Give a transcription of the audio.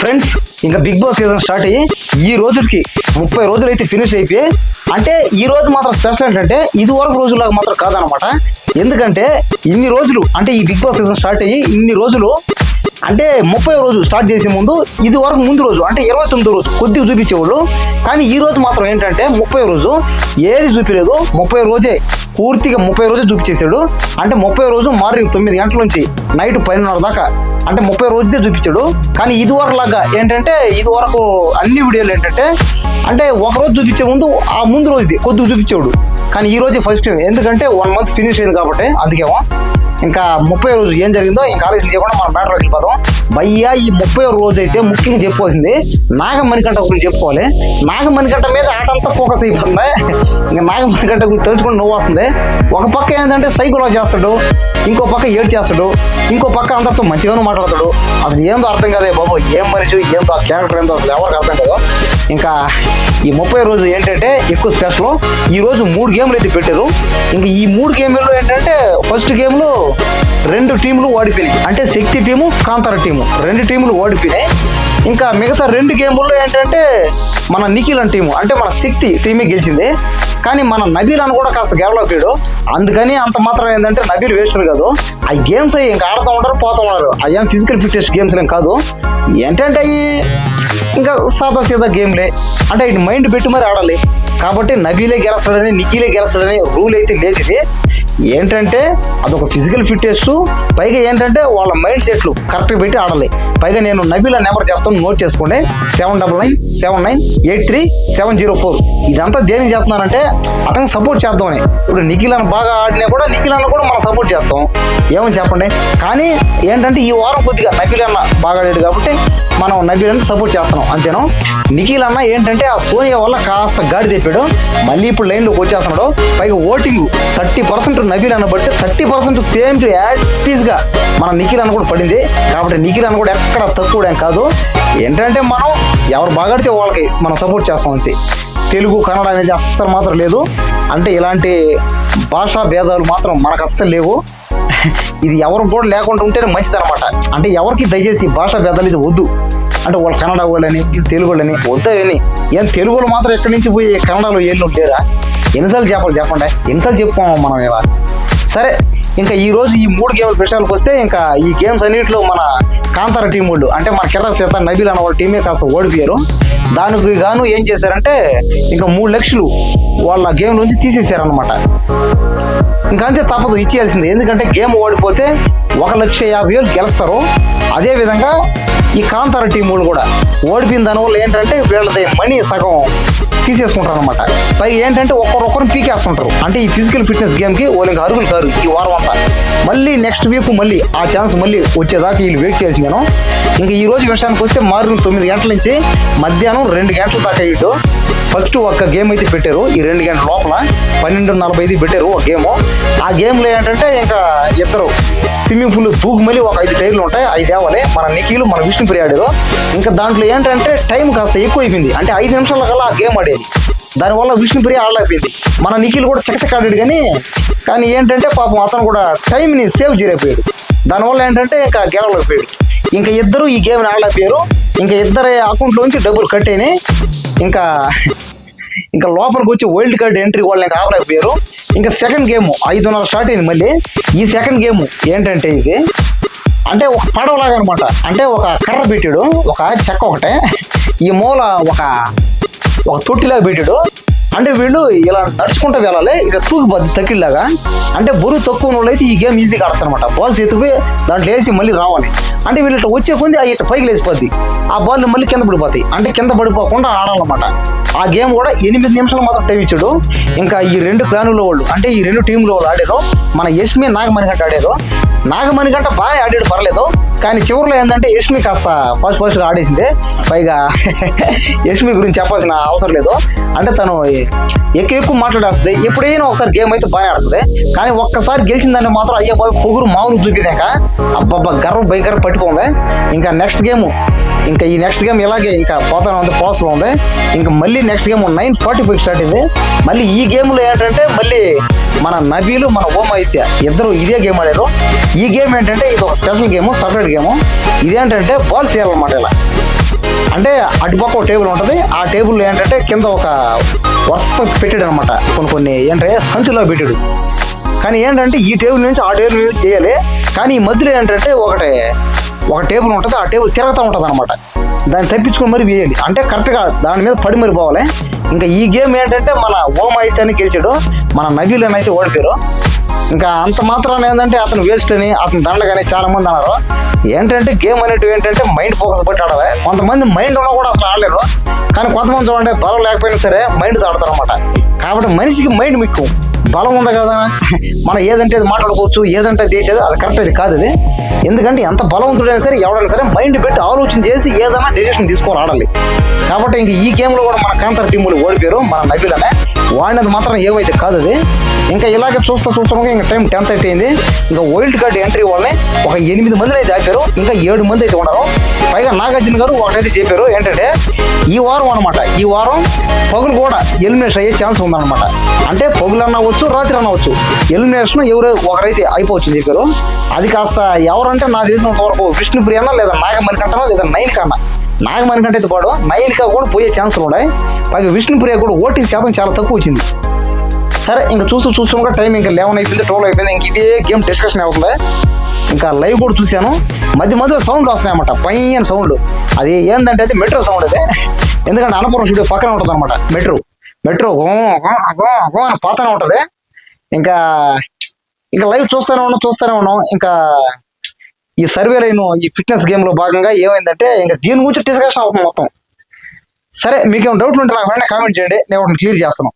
Friends ఇంకా big boss season start అయ్యి ఈ రోజుకి ముప్పై రోజులు అయితే ఫినిష్ అయిపోయి అంటే ఈ రోజు మాత్రం స్పెషల్ ఏంటంటే ఇది వరకు రోజులాగా మాత్రం కాదనమాట. ఎందుకంటే ఇన్ని రోజులు అంటే ఈ బిగ్ బాస్ సీజన్ స్టార్ట్ అయ్యి ఇన్ని రోజులు అంటే ముప్పై రోజు స్టార్ట్ చేసే ముందు ఇది వరకు ముందు రోజు అంటే ఇరవై తొమ్మిది రోజు కొద్దిగా చూపించేవాళ్ళు. కానీ ఈ రోజు మాత్రం ఏంటంటే ముప్పై రోజు ఏది చూపించలేదు ముప్పై రోజే పూర్తిగా ముప్పై రోజే చూపించేశాడు. అంటే ముప్పై రోజు మార్నింగ్ తొమ్మిది గంటల నుంచి నైట్ పన్నెండున్నర దాకా అంటే ముప్పై రోజుదే చూపించాడు. కానీ ఇది వరకు లాగా ఏంటంటే ఇది వరకు అన్ని వీడియోలు ఏంటంటే అంటే ఒక రోజు చూపించే ముందు ఆ ముందు రోజుది కొద్దిగా చూపించాడు కానీ ఈ రోజే ఫస్ట్ టైం. ఎందుకంటే వన్ మంత్ ఫినిష్ అయింది కాబట్టి అందుకేమో ఇంకా ముప్పై రోజు ఏం జరిగిందో ఇంకా ఆలోచన చేయకుండా మనం మ్యాటర్లోకి వెళ్ళిపోదాం. భయ్యా ఈ ముప్పై రోజు అయితే ముఖ్యంగా చెప్పుకోవాల్సింది నాగమణికంట గురించి చెప్పుకోవాలి. నాగమణికంట మీద ఆట అంతా ఫోకస్ అయిపోతుంది. ఇంకా నాగమణికంట గురించి తెలుసుకుని నువ్వు వస్తుంది. ఒక పక్క ఏంటంటే సైకోలా చేస్తాడు ఇంకో పక్క ఏడు చేస్తాడు ఇంకో పక్క అందరితో మంచిగానే మాట్లాడతాడు. అసలు ఏందో అర్థం కాదే బాబు ఏం మనిషి ఏందో ఆ క్యారెక్టర్ ఏందో అసలు ఎవరికి అర్థం కాదు. ఇంకా ఈ ముప్పై రోజు ఏంటంటే ఎక్కువ స్పెషల్ ఈ రోజు మూడు గేమ్లు అయితే పెట్టారు. ఇంకా ఈ మూడు గేమ్లో ఏంటంటే ఫస్ట్ గేమ్లో రెండు టీములు ఓడిపోయినాయి అంటే శక్తి టీము కాంతార టీము రెండు టీములు ఓడిపోయినాయి ఇంకా మిగతా రెండు గేముల్లో ఏంటంటే మన నిఖిల్ అని టీము అంటే మన శక్తి టీమే గెలిచింది. కానీ మన నబీల్ అని కూడా కాస్త గెలవలేకపోయాడు అందుకని అంత మాత్రం ఏంటంటే నబీల్ వేస్ట్ కాదు. ఆ గేమ్స్ అవి ఇంకా ఆడుతూ ఉంటారు పోతూ ఉంటారు. అయ్యాం ఫిజికల్ ఫిట్నెస్ గేమ్స్ ఏం కాదు. ఏంటంటే అవి ఇంకా సాదా సీదా గేమ్లే అంటే ఇటు మైండ్ పెట్టి మరి ఆడాలి. కాబట్టి నబీలే గెలస్తాడని నిఖిలే గెలస్తాడని రూల్ అయితే లేదు ఇది. ఏంటంటే అదొక ఫిజికల్ ఫిట్నెస్ పైగా ఏంటంటే వాళ్ళ మైండ్ సెట్లు కరెక్ట్గా పెట్టి ఆడాలి. పైగా నేను నబీల నెంబర్ చెప్తాను నోట్ చేసుకోండి. Seven double nine seven nine eight three seven zero four ఇదంతా దేనికి చెప్తున్నానంటే అతనికి సపోర్ట్ చేద్దామని. ఇప్పుడు నిఖిల్ అని బాగా ఆడినా కూడా నిఖిల్ అన్న కూడా మనం సపోర్ట్ చేస్తాం. ఏమని చెప్పండి? కానీ ఏంటంటే ఈ వారం కొద్దిగా నబీల్ అన్న బాగా ఆడాడు కాబట్టి మనం నబీల్ సపోర్ట్ చేస్తున్నాం. అంతేనా? నిఖిల్ అన్న ఏంటంటే ఆ సోనియా వల్ల కాస్త గాడి తెప్పాడు. మళ్ళీ ఇప్పుడు లైన్లోకి వచ్చేస్తున్నాడు. పైగా ఓటింగ్ థర్టీ పర్సెంట్ నవీల్ అన్న బట్టి థర్టీ పర్సెంట్ సేమ్ టు యాజ్గా. మన నిఖిల్ అన్న కూడా పడింది. కాబట్టి నిఖిల్ అన్న కూడా ఎక్కడ తక్కువ ఏం కాదు. ఏంటంటే మనం ఎవరు బాగాడితే వాళ్ళకి మనం సపోర్ట్ చేస్తాం అంతే. తెలుగు కన్నడ అనేది అస్సలు మాత్రం లేదు. అంటే ఇలాంటి భాషా భేదాలు మాత్రం మనకు అస్సలు లేవు. ఇది ఎవరు కూడా లేకుండా ఉంటేనే మంచిది అనమాట అంటే ఎవరికి దయచేసి భాషా భేదాలు ఇది వద్దు. అంటే వాళ్ళు కన్నడ వాళ్ళని ఇది తెలుగు వాళ్ళని వద్దని ఏం తెలుగులో మాత్రం ఎక్కడి నుంచి పోయి కన్నడలో ఏళ్ళు లేరా? ఎన్నిసార్లు చెప్పాలి చెప్పండి. ఎన్నిసార్లు చెప్పుకోము మనం ఇలా. సరే ఇంకా ఈ రోజు ఈ మూడు గేమ్ల విషయాలకు వస్తే ఇంకా ఈ గేమ్స్ అన్నింటిలో మన కాంతార టీం వాళ్ళు అంటే మన కిర్ర సీత నబీల్ అన్న వాళ్ళ టీమే కాస్త ఓడిపోయారు. దానికి గాను ఏం చేశారంటే ఇంకా మూడు లక్షలు వాళ్ళ గేమ్ నుంచి తీసేశారనమాట ఇంకా అంతే తప్పదు ఇచ్చేయాల్సింది. ఎందుకంటే గేమ్ ఓడిపోతే ఒక లక్ష యాభై వేలు గెలుస్తారు. అదేవిధంగా ఈ కాంతార టీం వాళ్ళు కూడా ఓడిపోయిన దానివల్ల ఏంటంటే వీళ్ళది మనీ సగం తీసేసుకుంటారు అనమాట పైగా ఏంటంటే ఒక్కరొక్కరిని పీకేస్తుంటారు. అంటే ఈ ఫిజికల్ ఫిట్నెస్ గేమ్కి వాళ్ళు ఇంకా అరుగులు కారు ఈ వారం అంతా. మళ్ళీ నెక్స్ట్ వీక్ మళ్ళీ ఆ ఛాన్స్ మళ్ళీ వచ్చేదాకా వీళ్ళు వెయిట్ చేయాల్సి నేను ఇంకా ఈ రోజు విషయానికి వస్తే మార్నింగ్ తొమ్మిది గంటల నుంచి మధ్యాహ్నం రెండు గంటల దాకా ఇటు ఫస్ట్ ఒక గేమ్ అయితే పెట్టారు. ఈ రెండు గంటల లోపల పన్నెండు నలభై ఐదు పెట్టారు ఒక గేమ్ ఆ గేమ్లో ఏంటంటే ఇంకా ఇద్దరు స్విమ్మింగ్ పూల్ దూకు మళ్ళీ ఒక ఐదు టైర్లు ఉంటాయి ఐదు దేవాలే మన నిఖిలు మన విష్ణు ఆడారు ఇంకా దాంట్లో ఏంటంటే టైం కాస్త ఎక్కువ అయిపోయింది అంటే ఐదు నిమిషాల కల్లా ఆ గేమ్ ఆడేది. దానివల్ల విష్ణుప్రియ ఆడలేకపోయింది. మన నిఖిల్ కూడా చకచక ఆడాడు కానీ కానీ ఏంటంటే పాపం అతను కూడా టైంని సేవ్ చేయలేకపోయాడు. దానివల్ల ఏంటంటే ఇంకా గెలవలేకపోయాడు ఇంకా ఇద్దరు ఈ గేమ్ని ఆడలేకపోయారు. ఇంకా ఇద్దరు అకౌంట్లోంచి డబ్బులు కట్టేని ఇంకా ఇంకా లోపలికి వచ్చి వరల్డ్ కార్డ్ ఎంట్రీ వాళ్ళు ఇంకా ఆపలేకపోయారు. ఇంకా సెకండ్ గేమ్ ఐదున్నర స్టార్ట్ అయింది మళ్ళీ. ఈ సెకండ్ గేమ్ ఏంటంటే ఇది? అంటే ఒక పడవలాగా అనమాట అంటే ఒక కర్ర పెట్టాడు. ఒక చెక్క ఒకటే. ఈ మూల ఒక ఒక తొట్టిలాగా పెట్టాడు. అంటే వీళ్ళు ఇలా నడుచుకుంటూ వెళ్ళాలి. ఇక తూగిపోద్ది తక్కిలాగా అంటే బరువు తక్కువ వాళ్ళు అయితే ఈ గేమ్ ఈజీగా ఆడతారనమాట బాల్స్ ఎత్తుకుపోయి దాంట్లో వేసి మళ్ళీ రావాలి. అంటే వీళ్ళు ఇట్లా వచ్చే కొంది అవి ఇట్లా పైకి లేచిపోద్ది. ఆ బాల్ మళ్ళీ కింద పడిపోతాయి. అంటే కింద పడిపోకుండా ఆడాలన్నమాట. ఆ గేమ్ కూడా ఎనిమిది నిమిషాలు మాత్రం టైం ఇచ్చాడు. ఇంకా ఈ రెండు క్లానుల వాళ్ళు అంటే ఈ రెండు టీంల వాళ్ళు ఆడారు. మన యష్మి నాగమణిగంట ఆడారు. నాగమణిగంట బాగా ఆడాడు పర్లేదు. కానీ చివరిలో ఏంటంటే యష్మి కాస్త ఫస్ట్ ఫస్ట్ ఆడేసింది. పైగా యష్మి గురించి చెప్పాల్సిన అవసరం లేదు. అంటే తను ఎక్కువ ఎక్కువ మాట్లాడేస్తుంది. ఎప్పుడైనా ఒకసారి గేమ్ అయితే బాగా ఆడుతుంది. కానీ ఒక్కసారి గెలిచిందంటే మాత్రం అయ్యో బాబు పొగురు మామూలు చూపిదాక అబ్బబ్బా గర్వం భయంకర పట్టుకుంది. ఇంకా నెక్స్ట్ గేమ్ ఇంకా ఈ నెక్స్ట్ గేమ్ ఇలాగే ఇంకా పోతానే ఉంది పోస్లో ఉంది. ఇంకా మళ్ళీ next game nine forty five start అయింది మళ్ళీ ఈ గేమ్లో ఏంటంటే మళ్ళీ మన నబీలు మన ఓమైత్య ఇద్దరు ఇదే గేమ్ ఆడారు. ఈ గేమ్ ఏంటంటే ఇది ఒక స్పెషల్ గేమ్ సపరేట్ గేమ్ ఇదేంటంటే బాల్స్ వేయాలన్నమాట ఇలా. అంటే అటుపక్క ఒక టేబుల్ ఉంటుంది. ఆ టేబుల్ ఏంటంటే కింద ఒక వర్త పెట్టాడు అనమాట కొన్ని కొన్ని ఏంటంటే సంచులో పెట్టాడు. కానీ ఏంటంటే ఈ టేబుల్ నుంచి ఆ టేబుల్ నుంచి చేయాలి. కానీ ఈ మధ్యలో ఏంటంటే ఒకటి ఒక టేబుల్ ఉంటుంది. ఆ టేబుల్ తిరుగుతూ ఉంటుంది అనమాట దాన్ని తప్పించుకొని మరి వేయాలి అంటే కరెక్ట్గా దాని మీద పడి మరి పోవాలి. ఇంకా ఈ గేమ్ ఏంటంటే మన ఓం అయితే అని గెలిచాడు. మన నవీల్ అయితే ఓడిపోయారు. ఇంకా అంత మాత్రాన ఏంటంటే అతను వేస్ట్ అని అతను దండగానే చాలా మంది అన్నారు. ఏంటంటే గేమ్ అనేటివి ఏంటంటే మైండ్ ఫోకస్ బట్టి ఆడాలి. కొంతమంది మైండ్ ఉన్నా కూడా అసలు ఆడలేరు. కానీ కొంతమంది చూడండి బలం లేకపోయినా సరే మైండ్ ఆడతారు అనమాట కాబట్టి మనిషికి మైండ్ మీకు బలం ఉంది కదా. మనం ఏదంటే అది మాట్లాడుకోవచ్చు ఏదంటే అది చేసేది అది కరెక్ట్ అది కాదు అది. ఎందుకంటే ఎంత బలవంతుడైనా సరే ఎవడైనా సరే మైండ్ పెట్టి ఆలోచన చేసి ఏదైనా డెసిషన్ తీసుకొని ఆడాలి. కాబట్టి ఇంక ఈ గేమ్లో కూడా మన కాంతర్ టీములు ఓడిపోయారు మన నవ్వులనే. వాడినది మాత్రం ఏమైతే కాదు అది. ఇంకా ఇలాగే చూస్తూ చూస్తాము ఇంకా టైం టెన్ థర్టీ అయింది. ఇంకా వైల్డ్ కార్డ్ ఎంట్రీ వాళ్ళని ఒక ఎనిమిది మందిని అయితే ఆపారు. ఇంకా ఏడు మంది అయితే ఉన్నారు. పైగా నాగార్జున గారు ఒకటైతే చెప్పారు ఏంటంటే ఈ వారం అనమాట ఈ వారం పగులు కూడా ఎలిమినేషన్ అయ్యే ఛాన్స్ ఉందన్నమాట. అంటే పగులు అన్నవచ్చు రాత్రి అనవచ్చు. ఎలిమినేషన్ ఎవరు ఒకరైతే అయిపోవచ్చు చెప్పారు. అది కాస్త ఎవరంటే నాకు తెలిసినంత వరకు విష్ణుప్రియ అన్న లేదా నాగమణికంటనా లేదా నైన్ కన్నా నాగమణికంట కంటే పాడు నైన్కా కూడా పోయే ఛాన్సులు ఉన్నాయి. పైగా విష్ణుప్రియ కూడా ఓటింగ్ శాతం చాలా తక్కువ వచ్చింది. సరే ఇంకా చూస్తూ కూడా టైం ఇంకా లెవెన్ అయిపోయింది ట్వెల్వ్ అయిపోయింది ఇంక ఇదే గేమ్ డిస్కషన్ అవుతుంది. ఇంకా లైవ్ కూడా చూశాను. మధ్య మధ్యలో సౌండ్ వస్తున్నాయి అనమాట పైన సౌండ్ అది ఏంటంటే అది మెట్రో సౌండ్ అదే. ఎందుకంటే అన్నపురం స్టూడియో పక్కన ఉంటుంది అనమాట మెట్రో మెట్రో అని పోతానే ఉంటుంది. ఇంకా ఇంకా లైవ్ చూస్తూనే ఉన్నాం చూస్తూనే ఉన్నాం. ఇంకా ఈ సర్వే లైన్ ఈ ఫిట్నెస్ గేమ్లో భాగంగా ఏమైందంటే ఇంకా దీని గురించి డిస్కషన్ అవుతుంది మొత్తం. సరే మీకేమైనా డౌట్లు ఉంటే నాకు వెంటనే కామెంట్ చేయండి. నేను ఒకటి క్లియర్ చేస్తాను